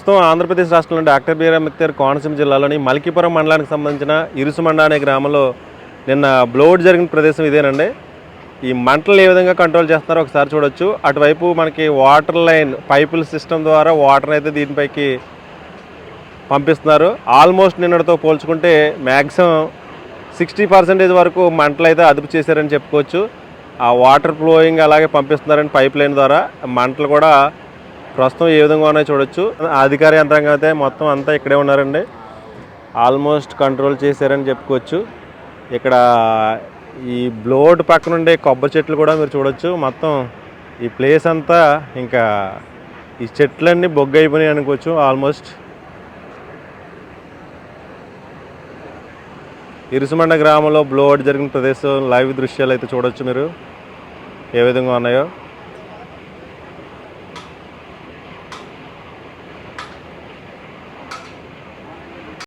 ప్రస్తుతం ఆంధ్రప్రదేశ్ రాష్ట్రంలో doctor BR Ambedkar Konaseema జిల్లాలోని మల్కీపురం మండలానికి సంబంధించిన ఇరుసుమండ అనే గ్రామంలో నిన్న బ్లోడ్ జరిగిన ప్రదేశం ఇదేనండి. ఈ మంటలు ఏ విధంగా కంట్రోల్ చేస్తున్నారో ఒకసారి చూడొచ్చు. అటువైపు మనకి వాటర్ లైన్ పైపుల సిస్టమ్ ద్వారా వాటర్ అయితే దీనిపైకి పంపిస్తున్నారు. ఆల్మోస్ట్ నిన్నటితో పోల్చుకుంటే మ్యాక్సిమం సిక్స్టీ పర్సెంటేజ్ వరకు మంటలు అయితే అదుపు చేశారని చెప్పుకోవచ్చు. ఆ వాటర్ ఫ్లోయింగ్ అలాగే పంపిస్తున్నారని పైప్ లైన్ ద్వారా. మంటలు కూడా ప్రస్తుతం ఏ విధంగా ఉన్నాయో చూడొచ్చు. అధికార యంత్రాంగం అయితే మొత్తం అంతా ఇక్కడే ఉన్నారండి. ఆల్మోస్ట్ కంట్రోల్ చేశారని చెప్పుకోవచ్చు. ఇక్కడ ఈ బ్లోడ్ పక్కన ఉండే కొబ్బరి చెట్లు కూడా మీరు చూడొచ్చు. మొత్తం ఈ ప్లేస్ అంతా ఇంకా ఈ చెట్లన్నీ బొగ్గ అయిపోయినాయి అనుకోవచ్చు ఆల్మోస్ట్. ఇరుసుమండ గ్రామంలో బ్లోడ్ జరిగిన ప్రదేశం లైవ్ దృశ్యాలు అయితే చూడొచ్చు మీరు. ఏ విధంగా ఉన్నాయో.